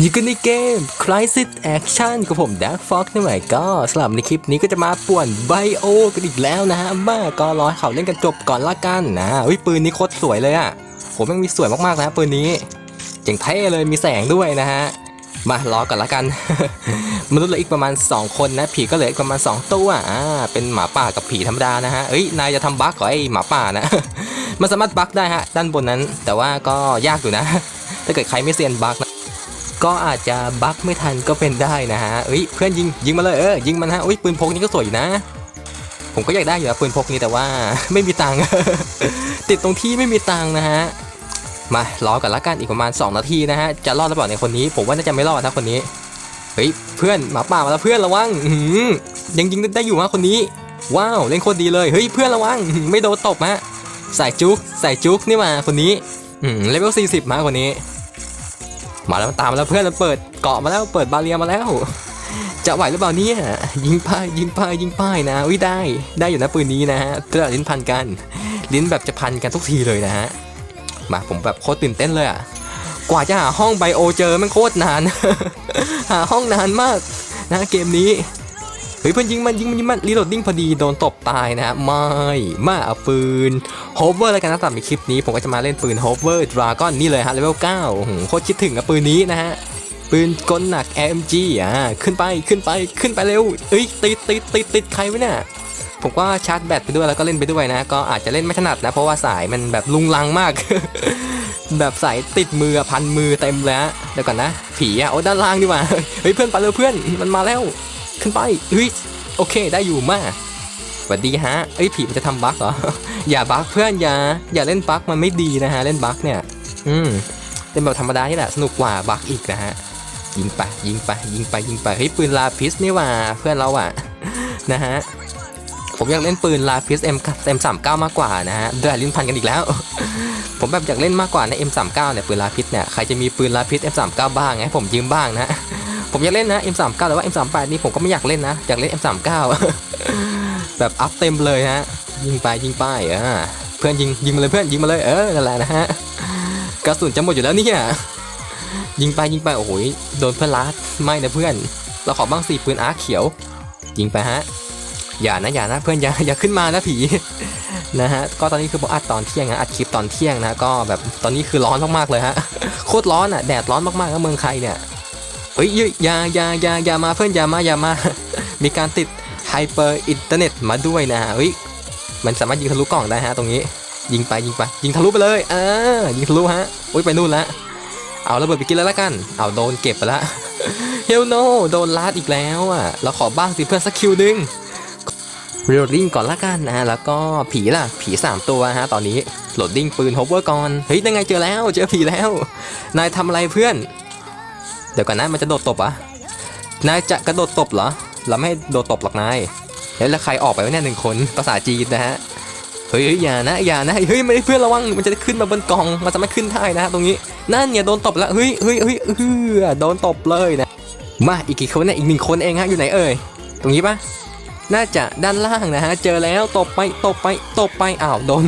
อยู่กันในเกม Crisis Action กับผม Dark Fox นี่หมายก็สำหรับในคลิปนี้ก็จะมาป่วนไบโอกันอีกแล้วนะฮะมาก็รอให้เขาเล่นกันจบก่อนละกันนะอุ้ยปืนนี้โคตรสวยเลยอะผมยังมีสวยมากๆนะปืนนี้เจ๋งเท่เลยมีแสงด้วยนะฮะมารอกันละกัน มนุษย์เหลืออีกประมาณ 2 คนนะ ผีก็เหลืออีกประมาณ 2 ตัวอ่าเป็นหมาป่ากับผีธรรมดานะฮะเอ้ยนายจะทำบั๊กเหรอไอหมาป่านะมันสามารถบั๊กได้ฮะด้านบนนั้น แต่ว่าก็ยากอยู่นะ ถ้าเกิดใครไม่เซียนบั๊กน ก็อาจจะบั๊กไม่ทันก็เป็นได้นะฮะเอ้ยเพื่อนยิงยิงมาเลยเออยิงมันฮะอุ้ยปืนพกนี่ก็สวยอยู่นะ ผมก็อยากได้อยู่นะปืนพกนี้แต่ว่าไม่มีตังค์ติดตรงที่ไม่มีตังค์นะฮะมารอกันละกันอีกประมาณ 2 นาทีนะฮะจะรอดหรือเปล่าในคนนี้ผมว่าน่าจะไม่รอดนะคนนี้เฮ้ยเพื่อนหมาป่ามาแล้วเพื่อนระวังหือยังยิงได้อยู่ฮะคนนี้ ว้าวเล่นโคตรดีเลยเฮ้ยเพื่อนระวังไม่โดนตบฮะใส่จุกใส่จุกนี่มาคนนี้อืมเลเวล40มาคนนี้ มาแล้วตามมาแล้วเพื่อนมันเปิดเกาะมาแล้วเปิดบาเรียมาแล้ว จะไหวหรือเปล่าเนี่ยยิงป้ายยิงป้ายยิงป้ายนะวิได้ได้อยู่นะปืนนี้นะฮะตลอดลิ้นพันกันลิ้นแบบจะพันกันทุกทีเลยนะฮะมาผมแบบโคตรตื่นเต้นเลยอะกว่าจะหาห้องไบโอเจอมันโคตรนาน หาห้องนานมากนะเกมนี้ เฮ้ยเพื่อนยิงมันยิงมันยิงมันรีโหลดดิ้งพอดีโดนตบตายนะฮะไม่มาเอาปืนโฮเวอร์แล้วกันนะสำหรับในคลิปนี้ผมก็จะมาเล่นปืนโฮเวอร์ดราก้อนนี่เลยฮะเลเวล9โอ้โหโคตรคิดถึงกับปืนนี้นะฮะปืนกลหนัก AMG อ่าขึ้นไปขึ้นไปขึ้นไปเร็วเอ้ยติดติดติดติดใครวะเนี่ยผมก็ชาร์จแบตไปด้วยแล้วก็เล่นไปด้วยนะ ก็อาจจะเล่นไม่ถนัดนะ เพราะว่าสายมันแบบลุงลังมาก แบบสายติดมือพันมือเต็มแล้วเดี๋ยวก่อนนะ ผีอะโอ้ด้านล่างดีกว่าเฮ้ยเพื่อนไปเร็วเพื่อนมันมาแล้ว ขึ้นไปเฮ้ยโอเคได้อยู่มากสวัสดีฮะเอ้ยผีมันจะทำบั๊กเหรอ อย่าบั๊กเพื่อนอย่าอย่าเล่นบั๊กมันไม่ดีนะฮะ เล่นบั๊กเนี่ย อืมเล่นแบบธรรมดานี่แหละสนุกกว่าบั๊กอีกนะฮะ ยิงไปยิงไปยิงไปยิงไปเฮ้ยปืนลาพิสนี่ว่าเพื่อนเราอะนะฮะผมอยากเล่นปืนลาพิส M M39 มากกว่านะฮะเดือดลิ้นพันกันอีกแล้ว ผมแบบอยากเล่นมากกว่าใน M39 เนี่ยปืนลาพิสเนี่ยใครจะมีปืนลาพิส M39 บ้างให้ผมยืมบ้างนะ ผมอยากเล่นนะ M39 แต่ว่า M38 นี่ผมก็ไม่อยากเล่นนะ อยากเล่น M39 แบบอัพเต็มเลยฮะ ยิงไปยิงไปอ่าเพื่อนยิงยิงมาเลยเพื่อนยิงมาเลยเออนั่นแหละนะฮะกระสุนจะหมดอยู่แล้วเนี่ยยิงไปยิงไปโอ้โหโดนเพื่อนลัดไม่นะเพื่อน เราขอบ้างสิปืนอาร์เขียว ยิงไปฮะอย่านะอย่านะเพื่อนอย่าอย่าขึ้นมานะผีนะฮะก็ตอนนี้คือผมอัดตอนเที่ยงนะอัดคลิปตอนเที่ยงนะก็แบบตอนนี้คือร้อนมากๆเลยฮะโคตรร้อนอะแดดร้อนมากๆนะเมืองไทยเนี่ย เฮ้ยอย่าอย่าอย่าอย่ามาเพื่อนอย่ามาอย่ามา มีการติดไฮเปอร์อินเทอร์เน็ตมาด้วยนะฮะเฮ้ยมันสามารถยิงทะลุกล่องได้ฮะตรงนี้ ยิงไปยิงไป ยิงทะลุไปเลยอ่ายิงทะลุฮะอุ้ยไปนู่นละเอาระเบิดไปกินแล้วละกัน เอาโดนเก็บไปละเฮลโนโดนลาดอีกแล้วอะเราขอบ้างสิเพื่อนสักคิวนึงโหลดดิ้งก่อนละกันนะแล้วก็ผีล่ะ ผี 3 ตัวฮะตอนนี้โหลดดิ้งปืนโฮเวอร์ก่อน เฮ้ยยังไงเจอแล้ว เจอผีแล้ว นายทำอะไรเพื่อน เดี๋ยวก่อนนะมันจะโดดตบอะนายจะกระโดดตบเหรอ เราไม่ให้โดดตบหรอกนายแล้วใครออกไปวะเนี่ยหนึ่งคนภาษาจีนนะฮะเฮ้ยอย่านะอย่านะเฮ้ยไม่ได้เพื่อนระวังมันจะขึ้นมาบนกองมันจะไม่ขึ้นได้นะฮะตรงนี้นั่นเนี่ยโดนตบแล้วเฮ้ยเฮ้ยเฮ้ยเฮ้ยโดนตบเลยนะมาอีกกี่คนเนี่ยอีกหนึ่งคนเองฮะอยู่ไหนเอ่ยตรงนี้ปะน่าจะด้านล่างนะฮะเจอแล้วตบไปตบไปตบไปอ้าวโดน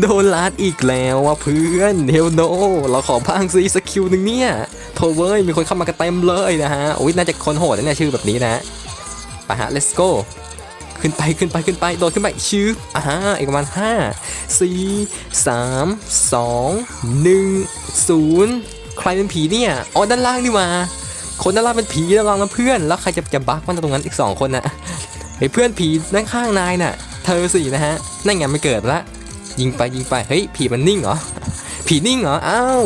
โดนลาดอีกแล้วว่ะเพื่อนเฮลโนเราขอพังซีสกิลหนึ่งเนี่ยโทเว้ยมีคนเข้ามากันเต็มเลยนะฮะโอ้ยน่าจะคนโหดนะเนี่ยชื่อแบบนี้นะไปฮะ let's go ขึ้นไปขึ้นไปขึ้นไปโดดขึ้นไปชื่ออ่าฮะอีกประมาณ5 4 3 2 1 0ใครเป็นผีเนี่ยอ๋อด้านล่างนี่หว่าคนด้านล่างเป็นผีระวังนะเพื่อน แล้วใครจะจะบักมันตรงนั้นอีกสองคนนะเฮ้ยเพื่อนผีด้านข้างนายน่ะ เธอสินะฮะนั่นไงไม่เกิดละ ยิงไปยิงไปเฮ้ยผีมันนิ่งเหรอผีนิ่งเหรออ้าว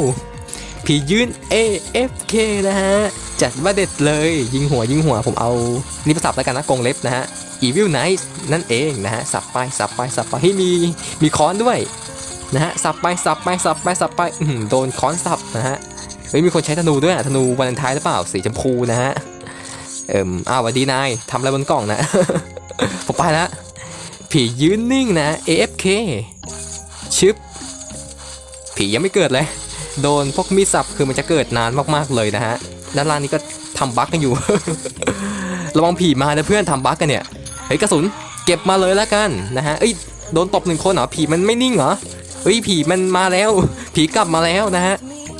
ผียืน AFK นะฮะ จัดว่าเด็ดเลย ยิงหัวยิงหัวผมเอานี่ประสับแล้วกันนะกงเล็บนะฮะ Evil Knight นั่นเองนะฮะ สับไปสับไปสับไปให้ยมีมีค้อนด้วยนะฮะ สับไปสับไปสับไปสับไปโดนค้อนสับนะฮะ เฮ้ยมีคนใช้ธนูด้วยอะธนูวาเลนไทน์หรือเปล่าสีชมพูนะฮะ เอิ่มอ้าวสวัสดีนายทำอะไรบนกล่องนะผมไปละผียืนนิ่งนะ AFK ชึบผียังไม่เกิดเลย โดนพวกมีสับคือมันจะเกิดนานมากๆเลยนะฮะ ด้านล่างนี้ก็ทำบั๊กกันอยู่ ระวังผีมานะเพื่อนทำบั๊กกันเนี่ย เฮ้ยกระสุนเก็บมาเลยแล้วกันนะฮะ เอ้ยโดนตบหนึ่งคนเหรอผีมันไม่นิ่งเหรอ เฮ้ยผีมันมาแล้ว ผีกลับมาแล้วนะฮะ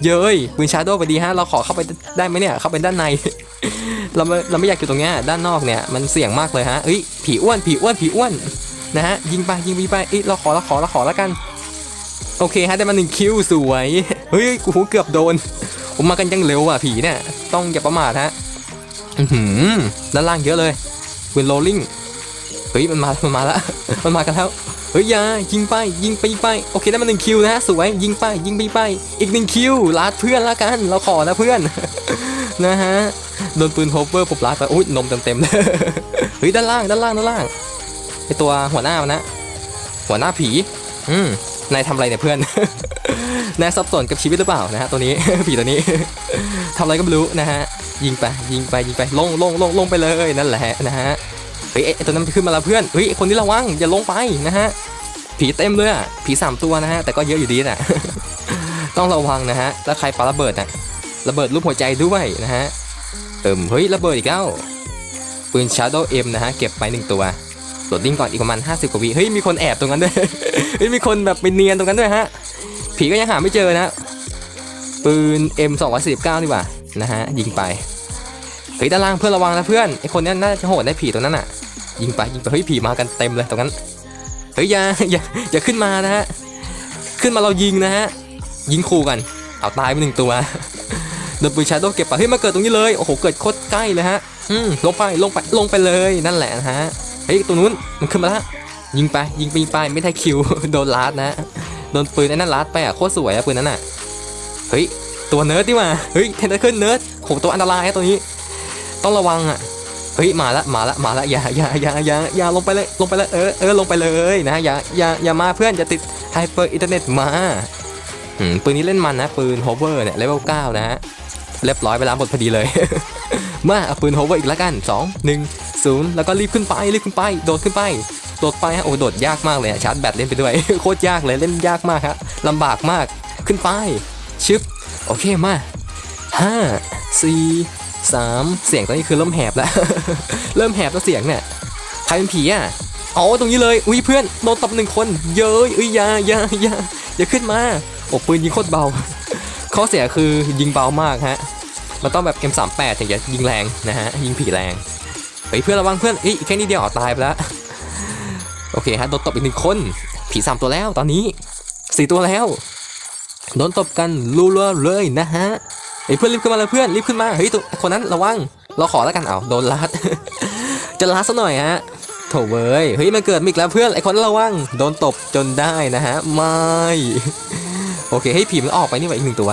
เย้ยปืนชาโดว์ไปดีฮะ เราขอเข้าไปได้ไหมเนี่ย เข้าไปด้านใน เราไม่เราไม่อยากอยู่ตรงเนี้ยด้านนอกเนี่ยมันเสี่ยงมากเลยฮะเอ้ยผีอ้วนผีอ้วนผีอ้วนนะฮะยิงไปยิงไปไปเอ้ยเราขอเราขอเราขอแล้วกัน โอเคฮะได้มาหนึ่งคิวสวย เฮ้ยกูเกือบโดน ผมมากันยังเร็วอะผีเนี่ย ต้องอย่าประมาทฮะอืมด้านล่างเยอะเลยปืนโรลลิ่งเฮ้ยมันมา มันมาแล้วมันมากันแล้ว เฮ้ยอยายิงไป ยิงไปยิงไป โอเคได้มาหนึ่งคิวนะฮะสวย ยิงไป ยิงไปไป อีกหนึ่งคิวลาดเพื่อนละกัน เราขอนะเพื่อน นะฮะ โดนปืนโฮเวอร์ผมลาดไปอุ้ยนมเต็มเต็มเลย เฮ้ยด้านล่าง ด้านล่าง ด้านล่าง ไอตัวหัวหน้ามันนะ หัวหน้าผี อืม นายทำอะไรเนี่ยเพื่อน นายสับสนกับชีวิตหรือเปล่านะฮะตัวนี้ ผีตัวนี้ ทำอะไรก็ไม่รู้นะฮะ ยิงไปยิงไปยิงไปลงลงลงลงไปเลยนั่นแหละนะฮะ เฮ้ยไอ้ตัวนั้นขึ้นมาแล้วเพื่อน เฮ้ยคนนี้ระวังอย่าลงไปนะฮะ ผีเต็มเลยอะ ผีสามตัวนะฮะแต่ก็เยอะอยู่ดีน่ะต้องระวังนะฮะ แล้วใครปาระเบิดน่ะ ระเบิดรูปหัวใจด้วยนะฮะ เอิมเฮ้ยระเบิดอีกแล้ว ปืน Shadow M นะฮะเก็บไปหนึ่งตัว โหลดยิงก่อนอีกประมาณ 50 กว่าวิเฮ้ยมีคนแอบตรงนั้นด้วย เฮ้ยมีคนแบบไปเนียนตรงนั้นด้วยฮะ ผีก็ยังหาไม่เจอนะ ปืน M 2 4 9นี่หว่านะฮะยิงไป เฮ้ยด้านล่างเพื่อนระวังนะเพื่อนไอคนนี้น่าจะโหดได้ผีตรงนั้นอะ ยิงไปยิงไปเฮ้ยผีมากันเต็มเลยตรงนั้น เฮ้ยอย่าอย่าอย่าขึ้นมานะฮะ ขึ้นมาเรายิงนะฮะ ยิงคู่กัน เอาตายไปหนึ่งตัวโดนปืนชาโดเก็บไปเฮ้ยมาเกิดตรงนี้เลย โอ้โห เกิดโคตรใกล้เลยฮะ อืม ลงไป ลงไป ลงไปเลย นั่นแหละนะฮะ เฮ้ยตรงนู้นมันขึ้นมาแล้วยิงไปยิงไปยิงไปไม่ได้คิวโดนลาดนะโดนปืนไอ้นั่นลัดไปอะโคตรสวยอะปืนนั้นอะเฮ้ยตัวเนิร์ดดิว่าเฮ้ยเทนเดอร์ขึ้นเนิร์ดโหตัวอันตรายอะตัวนี้ ต้องระวังอะเฮ้ยมาละมาละมาละอย่าอย่าอย่าอย่าอย่าลงไปเลยลงไปเลยเออเออลงไปเลยนะอย่าอย่าอย่ามาเพื่อนอย่าติดไฮเปอร์อินเทอร์เน็ตมาปืนนี้เล่นมันนะ ปืนโฮเวอร์เนี่ยเลเวล9นะฮะเรียบร้อยไปแล้วหมดพอดีเลย มาเอาปืนโฮเวอร์อีกแล้วกัน 0แล้วก็รีบขึ้นไปรีบขึ้นไป โดดขึ้นไป โดดไปฮะโอ้โดดยากมากเลยอะชาร์จแบตเล่นไปด้วยโคตรยากเลยเล่นยากมากฮะลำบากมากขึ้นไปชึบโอเคมาห้าสี่สามเสียงตอนนี้คือเริ่มแหบแล้ว เริ่มแหบแล้วเสียงเนี่ยใครเป็นผีอะอ๋อตรงนี้เลยอุ้ยเพื่อนโดนตบหนึ่งคนเย้ยอุ้ยอยาอยาอยาอย่าขึ้นมาโอ้ปืนยิงโคตรเบาข้อเสียคือยิงเบามากฮะ มันต้องแบบ M38 ถึงจะยิงแรงนะฮะ ยิงผีแรง ฮ้ยเพื่อนระวังเพื่อนเอ้ยแค่นี้เดียวอ๋อตายไปแล้วโอเคฮะโดนตบอีกหนึ่งคน ผีสามตัวแล้วตอนนี้สี่ตัวแล้วโดนตบกันรัวๆเลยนะฮะเฮ้ยเพื่อนรีบขึ้นมาเลยเพื่อนรีบขึ้นมาเฮ้ยตัวคนนั้นระวังเราขอแล้วกันเอาโดนลัด จะลัดซะหน่อยฮะโถเว้ยเฮ้ยมันเกิดมาอีกแล้วเพื่อนไอคนระวังโดนตบจนได้นะฮะไม่โอเคให้ผีมันออกไปนี่หว่าอีกหนึ่งตัว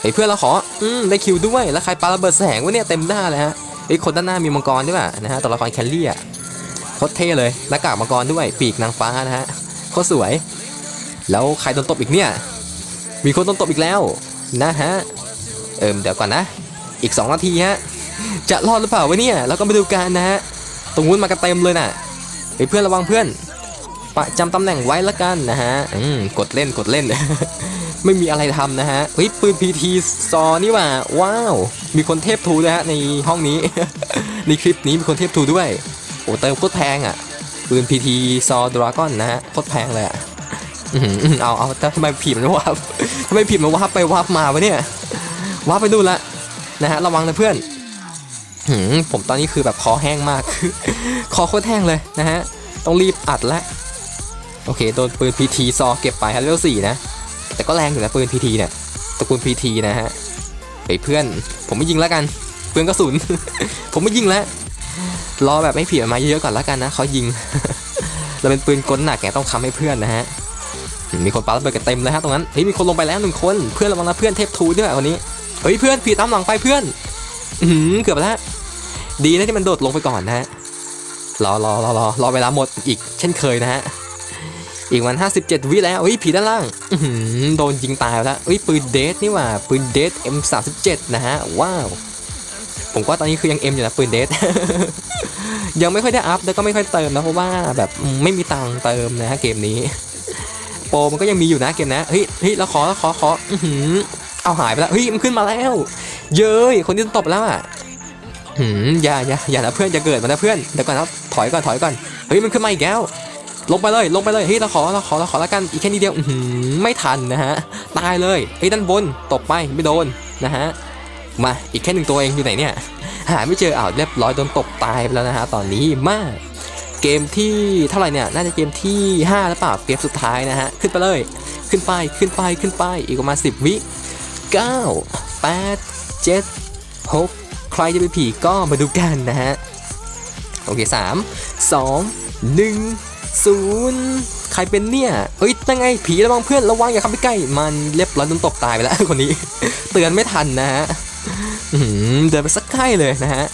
เฮ้ยเพื่อนเราขออืมได้คิวด้วยแล้วใครปาระเบิดแสงวะเนี่ยเต็มหน้าเลยฮะ เฮ้คนด้านหน้ามีมังกรด้วยป่ะนะฮะตัวละครแคลรี่อะโคตรเท่เลยหน้ากากมังกรด้วยปีกนางฟ้านะฮะโคตรสวย แล้วใครโดนตบอีกเนี่ย มีคนโดนตบอีกแล้วนะฮะเอิมเดี๋ยวก่อนนะ อีก 2 นาทีฮะจะรอดหรือเปล่าวะเนี่ยแล้วก็มาดูกันนะฮะตรงนู้นมากันเต็มเลยน่ะเฮ้เพื่อนระวังเพื่อนประจำตำแหน่งไว้ละกันนะฮะอืมกดเล่นกดเล่น ไม่มีอะไรทำนะฮะเฮ้ยปืนพีทีซอนี่ว่าว้าว มีคนเทพทูด้วยฮะในห้องนี้ ในคลิปนี้มีคนเทพทูด้วย โอ้เติมโคตรแพงอะ ปืนพีทีซอดราก้อนนะฮะโคตรแพงเลยอะเอาเอาทำไมผีมันวับทำไมผีมันวับไปวับมาวะเนี่ยวับไปดูละนะฮะระวังนะเพื่อนหืมผมตอนนี้คือแบบคอแห้งมาก คอโคตรแห้งเลยนะฮะ ต้องรีบอัดละ โอเค โดนปืนพีทีซอเก็บไปฮะเลเวลสี่นะ แต่ก็แรงอยู่นะปืนพีทีเนี่ยตระกูลพีทีนะฮะเฮ้ยเพื่อน ผมไม่ยิงแล้วกันเปลืองกระสุน ผมไม่ยิงแล้วรอแบบไม่ผีมาเยอะๆก่อนและกันนะเขายิง เราเป็นปืนกลหนักแกต้องค้ำให้เพื่อนนะฮะมีคนปาระเบิดกันเต็มเลยฮะตรงนั้นเฮ้ยมีคนลงไปแล้วหนึ่งคนเพื่อนระวังนะเพื่อนเทพทูด้วยคนนี้เฮ้ยเพื่อนผีตามหลังไปเพื่อน อือหือเกือบแล้วดีนะที่มันโดดลงไปก่อนนะฮะรอรอรอรอรอเวลาหมดอีกเช่นเคยนะฮะ อีกวัน 57 วิแล้วเฮ้ยผีด้านล่างโดนยิงตายแล้วเฮ้ยปืนเดทนี่ว่าปืนเดท M37 นะฮะ ว้าว ผมว่าตอนนี้คือยัง M อยู่นะปืนเดท ยังไม่ค่อยได้อัพแล้วก็ไม่ค่อยเติมนะ เพราะว่าแบบไม่มีตังค์เติมนะฮะเกมนี้ โปรมันก็ยังมีอยู่นะเกมนะเฮ้ยเฮ้ยเราขอเราขอขออื้อหือเอาหายไปแล้วเฮ้ยมันขึ้นมาแล้ว เย้ยคนที่ตบแล้วอะหืมอย่าอย่าอย่านะเพื่อนอย่าเกิดมานะเพื่อนเดี๋ยวก่อนนะถอยก่อนถอยก่อนเฮ้ยมันขึ้นมาอีกแล้ว ลงไปเลยลงไปเลยเฮ้ยเราขอเราขอเราขอล้วกันอีกแค่นี้เดียวไม่ทันนะฮะตายเลยไอ้ยด้านบนตกไปไม่โดนนะฮะมาอีกแค่หนึ่งตัวเองอยู่ไหนเนี่ยหาไม่เจออ้าวเรียบร้อยโดนตบตายไปแล้วนะฮะตอนนี้มาเกมที่เท่าไหร่เนี่ยน่าจะเกมที่5หรือเปล่าเกมสุดท้ายนะฮะขึ้นไปเลยขึ้นไปขึ้นไปขึ้นไปอีกประมาณ10 วิ9 8 7 6 ใครจะเป็นผีก็มาดูกันนะฮะโอเค3 2 1 0ใครเป็นเนี่ย เฮ้ยตั้งไงผีระวังเพื่อนระวังอย่าเข้าไปใกล้ มันเรียบร้อยโดนตบตายไปแล้วคนนี้ เตือนไม่ทันนะฮะเดินไปสักใกล้เลยนะฮะ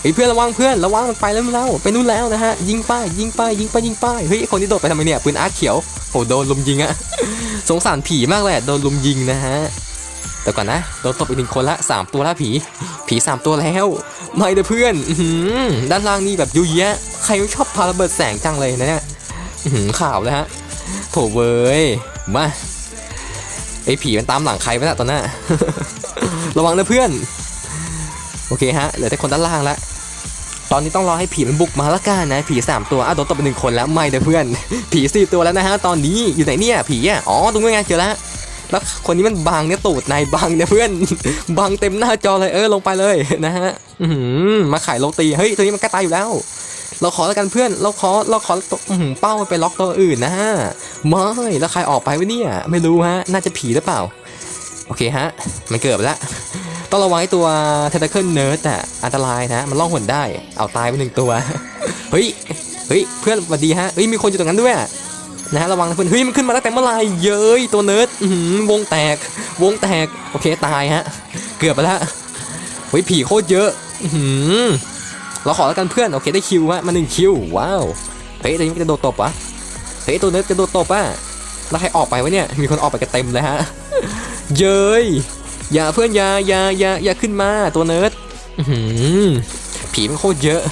เฮ้ยเพื่อนระวังเพื่อนระวังมันไปแล้วมันแล้วไปนู่นแล้วนะฮะยิงป้ายยิงป้ายยิงป้ายยิงป้ายเฮ้ยคนที่โดดไปทำไมเนี่ยปืนอาร์เขียวโหโดนลุมยิงอะสงสารผีมากเลยโดนลุมยิงนะฮะแต่ก่อนนะโดนตบอีกหนึ่งคนละสามตัวละผี ผีสามตัวแล้วไม่เด้อเพื่อนอด้านล่างนี่แบบยุยแยะใครไม่ชอบพาระเบิดแสงจังเลยนะเนี่ย ข่าวเลยฮะโถเว้ยมาไอผีมันตามหลังใครไปนะตอนหน้า ระวังนะเพื่อน โอเคฮะ เหลือแต่คนด้านล่างละตอนนี้ต้องรอให้ผีมันบุกมาละกันนะ ผีสามตัวอะโดนตบไปหนึ่งคนแล้วไม่เด้อเพื่อน ผีสี่ตัวแล้วนะฮะ ตอนนี้อยู่ไหนเนี่ย ผีอะ อ๋อตรงนี้ไงเจอแล้วแล้วคนนี้มันบังเนี่ยตูดนายบังเนี่ยเพื่อนบังเต็มหน้าจอเลยเออลงไปเลยนะฮะมาขายโรตีเฮ้ยตัวนี้มันใกล้ตายอยู่แล้ว เราขอแล้วกันเพื่อน เราขอ เราขอตัวอื้อเป้ามันไปล็อกตัวอื่นนะฮะไม่แล้วใครออกไปวะเนี่ย ไม่รู้ฮะ น่าจะผีหรือเปล่า โอเคฮะ มันเกิดไปแล้วต้องระวังไอ้ตัวเทนเคิลเนิร์ดอะอันตรายนะ มันล่องหนได้ เอาตายไปหนึ่งตัว เฮ้ย เฮ้ย เพื่อนสวัสดีฮะ เฮ้ย มีคนอยู่ตรงนั้นด้วยนะฮะระวังนะเพื่อนเฮ้ยมันขึ้นมาตั้งแต่เมื่อไหร่เย้ยตัวเนิร์ดวงแตก วงแตก โอเคตายฮะ เกือบไปแล้วเฮ้ยผีโคตรเยอะ อื เราขอแล้วกันเพื่อนโอเคได้คิวฮะมาหนึ่งคิวว้าวเฮ้ยตัวนี้จะโดดตบวะเฮ้ยตัวเนิร์ดจะโดดตบอะแล้วใครออกไปวะเนี่ยมีคนออกไปกันเต็มเลยฮะเย้ยอย่าเพื่อนอย่าอย่าอย่าอย่าขึ้นมาตัวเนิร์ดหือผีมันโคตรเยอะ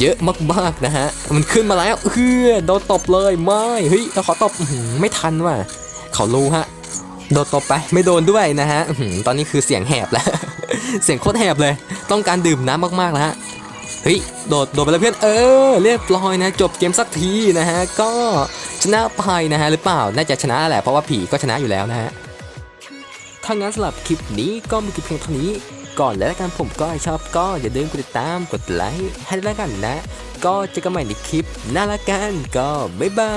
เยอะมากๆนะฮะ มันขึ้นมาแล้วเฮ้ยโดนตบเลยไม่เฮ้ยเราขอตบไม่ทันว่ะเขารู้ฮะโดนตบไปไม่โดนด้วยนะฮะตอนนี้คือเสียงแหบแล้ว เสียงโคตรแหบเลย ต้องการดื่มน้ำมากๆแล้วฮะ เฮ้ย โดด โดดไปแล้วเพื่อน เออ เรียบร้อยนะ จบเกมสักทีนะฮะ ก็ชนะไปนะฮะ หรือเปล่า น่าจะชนะแหละ เพราะว่าผีก็ชนะอยู่แล้วนะฮะถ้างั้นสำหรับคลิปนี้ก็มีเพียงเท่านี้ ก่อนแล้วกันผมก็ชอบก็อย่าลืมกดติดตาม กดไลค์ให้ด้วยแล้วกันนะ ก็เจอกันใหม่ในคลิปหน้าละกัน ก็บ๊ายบา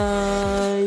ย